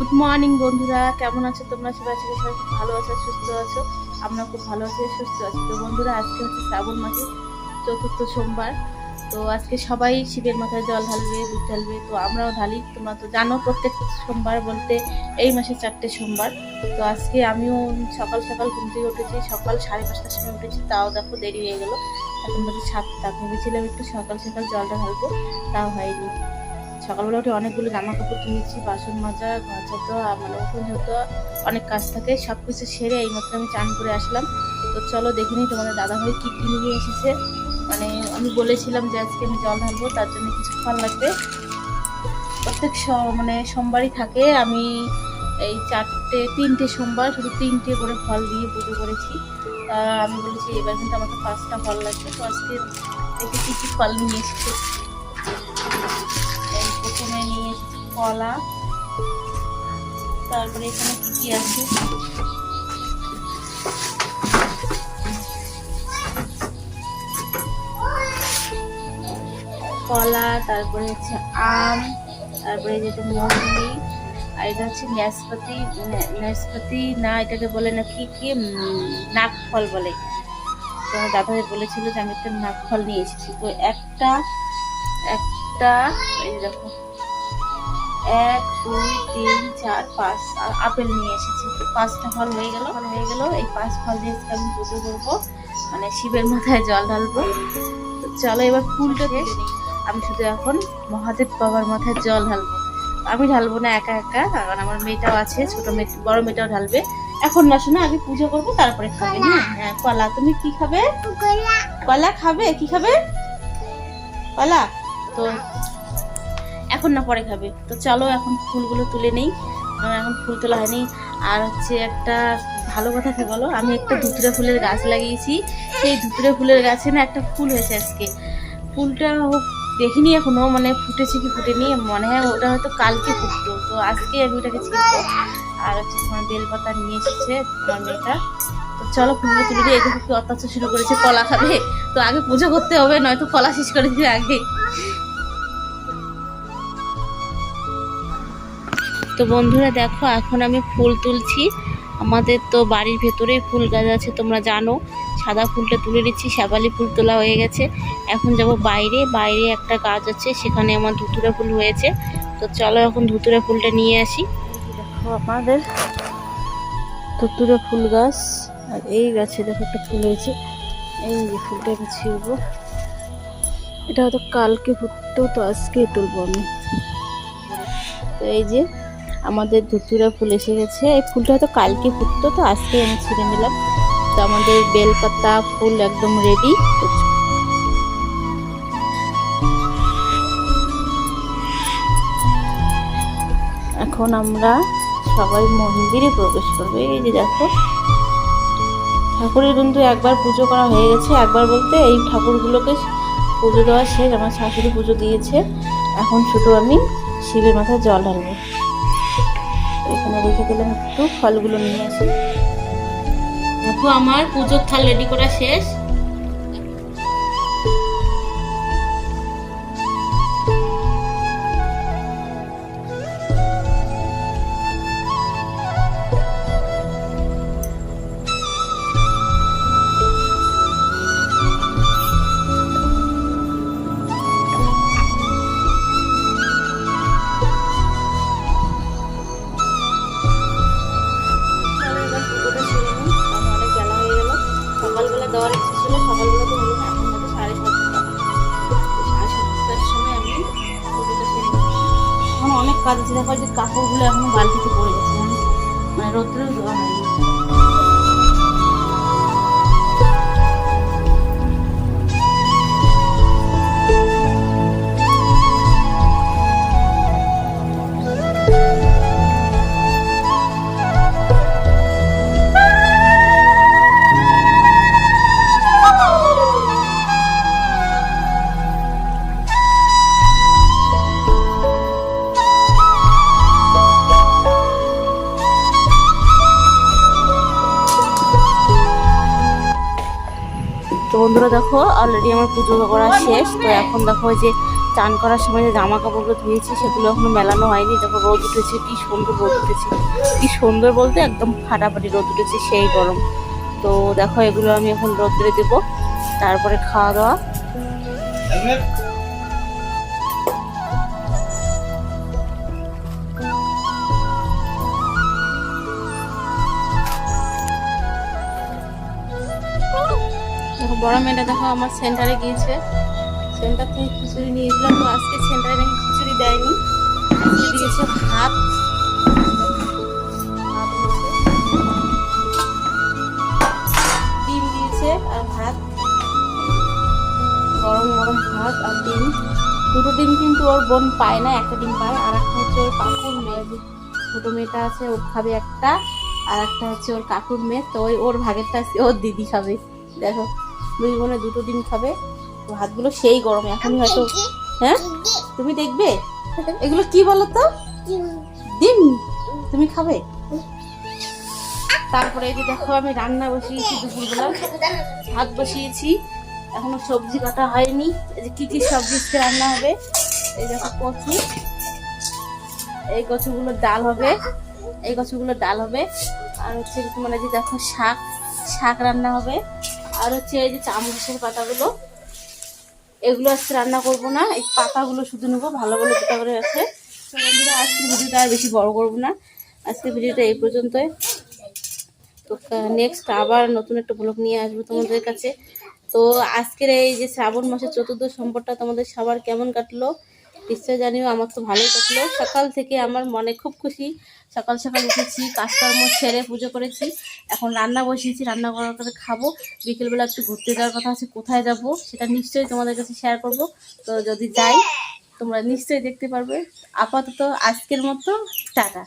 Morning বন্ধুরা। কেমন আছো তোমরা? সবাই আজকে সবাই খুব ভালো আছো, সুস্থ আছো। আমরা খুব ভালো আছি, সুস্থ আছি। তো বন্ধুরা, আজকে হচ্ছে শ্রাবণ মাসের চতুর্থ সোমবার। তো আজকে সবাই শিবের মাথায় জল ঢালবে, দুধ ঢালবে। তো আমরাও ঢালি। তোমরা তো জানো প্রত্যেক সোমবার বলতে এই মাসে চারটে সোমবার। তো আজকে আমিও সকাল সকাল ঘুম থেকে উঠেছি। সকাল সাড়ে পাঁচটার সময় উঠেছি। তাও দেখো দেরি হয়ে গেলো। এখন বলছি সাতটা। ভেবেছিলাম একটু সকাল সকাল জলটা ঢালবো। তাও হয়নি। সকালবেলা উঠে অনেকগুলো জামা কাপড় কিনেছি, বাসন মাজা, ঘর ঝাঁটো মানে উঠোন ঝাঁটো, অনেক কাজ থাকে সব কিছু সেরে এই এইমাত্র আমি চান করে আসলাম। তো চলো দেখে নিই তোমাদের দাদাভাই কী কী নিয়ে এসেছে। মানে আমি বলেছিলাম যে আজকে আমি জল ঢালবো, তার জন্য কিছু ফল লাগবে। প্রত্যেক মানে সোমবারই থাকে, আমি এই চারটে, তিনটে সোমবার শুধু তিনটে করে ফল দিয়ে পুজো করেছি। তা আমি বলেছি এবার কিন্তু আমাকে পাঁচটা ফল লাগবে, তো আজকে দেখি কী ফল নিয়ে এসেছে। কলা। তারপরে এখানে কি কি আছে? কলা, তারপরে হচ্ছে আম, তারপরে যেটা মৌসুমি, আর এটা হচ্ছে ন্যাসপাতি ন্যাসপাতি না, এটাকে বলে না কি কি নাক ফল বলে। তো আমার বলেছিল যে আমি একটা নাক ফল নিয়ে এসেছি। তো একটা একটা, এই দেখো। এক দুই তিন চার পাঁচ। আর আপেল নিয়ে এসেছি। পাঁচটা ফল হয়ে গেল। হয়ে গেল। এই পাঁচ ফল দিয়ে আমি পুজো করব। মানে শিবের মাথায় জল ঢালবো। তো চলো এবার ফুলটা শেষ। আমি শুধু এখন মহাদেব বাবার মাথায় জল ঢালবো। আমি ঢালবো না একা একা কারণ আমার মেয়েটাও আছে ছোট মেয়ে বড় মেয়েটাও ঢালবে। এখন না শোনা আগে পুজো করব তারপরে খাবে হ্যাঁ? হ্যাঁ কলা। তুমি কি খাবে? কলা খাবে? কি খাবে? কলা। তো এখন না, পরে খাবে। তো চলো, এখন ফুলগুলো তুলে নেই। এখন ফুল তোলা হয়নি। আর হচ্ছে একটা ভালো কথা কি বলো? আমি একটা ধুতুরা ফুলের গাছ লাগিয়েছি। সেই ধুতুরা ফুলের গাছে না একটা ফুল হয়েছে আজকে। ফুলটা দেখিনি এখনও মানে ফুটেছে কি ফুটেনি, মনে হয় ওটা হয়তো কালকে ফুটতো। তো আজকে আমি ওটাকে ছিঁড়বো আর হচ্ছে তোমার বেলপাতা নিয়ে এসেছে তোমার মেয়েটা। তো চলো, ফুলগুলো তুলে দিয়ে এই দেখো কি অত্যাচার শুরু করেছে, কলা খাবে। তো আগে পুজো করতে হবে, নয়তো কলা শেষ করে দিবে আগে। তো বন্ধুরা দেখো, এখন আমি ফুল তুলছি। আমাদের তো বাড়ির ভেতরেই ফুল গাছ আছে, তোমরা জানো। সাদা ফুলটা তুলে দিচ্ছি শ্যাবালি ফুল তোলা হয়ে গেছে। এখন যাব বাইরে বাইরে একটা গাছ আছে, সেখানে আমার ধুতুরা ফুল হয়েছে। তো চলো এখন ধুতুরা ফুলটা নিয়ে আসি। দেখো আমাদের ধুতুরা ফুল গাছ, আর এই গাছে দেখো একটা ফুল হয়েছে। এই যে ফুলটা আমি ছিড়বো। এটা হয়তো কালকে ফুটতো, তো আজকে তুলবো আমি। তো এই যে আমাদের ধুতুরা ফুল এসে গেছে। এই ফুলটা হয়তো কালকে ফুটতো তো, আজকে আমি ছিঁড়ে নিলাম। তো আমাদের বেলপাতা ফুল একদম রেডি এখন আমরা সবাই মন্দিরে প্রবেশ করব। এই যে দেখো, ঠাকুরের কিন্তু একবার পুজো করা হয়ে গেছে। একবার বলতে এই ঠাকুরগুলোকে পুজো দেওয়া শেষ। আমার শাশুড়ি পুজো দিয়েছে। এখন শুধু আমি শিবের মাথায় জল ঢালবো। এখানে রেখে দিলাম একটু ফলগুলো নিয়ে আসি। আমার পুজোর থাল রেডি করা শেষ। আছে দেখো যে কাপড়গুলো এখনও বালতিতে পড়ে গেছে। মানে রোদ্রেও দেওয়া হয়নি। বন্ধুরা দেখো অলরেডি আমার পুজো করা শেষ। তো এখন দেখো ওই যে চান করার সময় যে জামা কাপড়গুলো ধুয়েছি সেগুলো এখনও মেলানো হয়নি। দেখো রোদ উঠেছে কী সুন্দর রোদ উঠেছে। কী সুন্দর বলতে একদম ফাটাফাটি রোদ উঠেছে সেই গরম। তো দেখো এগুলো আমি এখন রোদ্রে দেবো। তারপরে খাওয়া দাওয়া। বড় মেয়েটা দেখো আমার সেন্টারে গিয়েছে। সেন্টার থেকে খিচুড়ি নিয়ে এগুলো তো আজকে সেন্টারে নাকি খিচুড়ি দেয়নি। দিয়েছে ভাত। ডিম দিয়েছে আর ভাত। গরম গরম ভাত আর ডিম। দুটো ডিম কিন্তু ওর বোন পায় না, একটা ডিম পায়। আর একটা হচ্ছে ওর কাকুর মেয়ে। ছোটো মেয়েটা আছে, ওর খাবে একটা। আর একটা হচ্ছে ওর কাকুর মেয়ে। তো ওই ওর ভাগেরটা আজকে ওর দিদি খাবে। দেখো। দুই বোনে দুটো ডিম খাবে ভাতগুলো সেই গরম। এখনই হয়তো হ্যাঁ? তুমি দেখবে? এগুলো কি বলো তো ডিম। তুমি খাবে? তারপরে এই যে দেখো, আমি রান্না বসিয়েছি দুপুরবেলা। ভাত বসিয়েছি। এখনও সবজি কাটা হয়নি। এই যে কী কী সবজি রান্না হবে? এই দেখো কচু। এই কচুগুলোর ডাল হবে। এই কচুগুলোর ডাল হবে। আর হচ্ছে মানে যে দেখো শাক। শাক রান্না হবে। আর হচ্ছে এই যে চামচের পাতাগুলো, এগুলো আজকে রান্না করব না। এই পাতাগুলো শুধু নেব, ভালো ভালো দুটা করে আছে। বন্ধুরা, আজকের ভিডিওটা আর বেশি বড় করব না। আজকের ভিডিওটা এই পর্যন্তই। তো নেক্সট আবার নতুন একটা ব্লগ নিয়ে আসব তোমাদের কাছে। তো আজকের এই যে শ্রাবণ মাসের চতুর্থ সম্পদটা তোমাদের সবার কেমন কাটলো? নিশ্চয় জানিও, আমার তো ভালোই কাটলো। সকাল থেকে আমার মনে খুব খুশি। সকাল সকাল উঠেছি, কাজকর্ম ছেড়ে পুজো করেছি। এখন রান্না বসিয়েছি, রান্না করার করে খাব। বিকেলবেলা একটু ঘুরতে যাওয়ার কথা আছে, কোথায় যাব সেটা নিশ্চয়ই তোমাদের কাছে শেয়ার করব। তো যদি যাই, তোমরা নিশ্চয়ই দেখতে পারবে। আপাতত আজকের মতো, টাটা।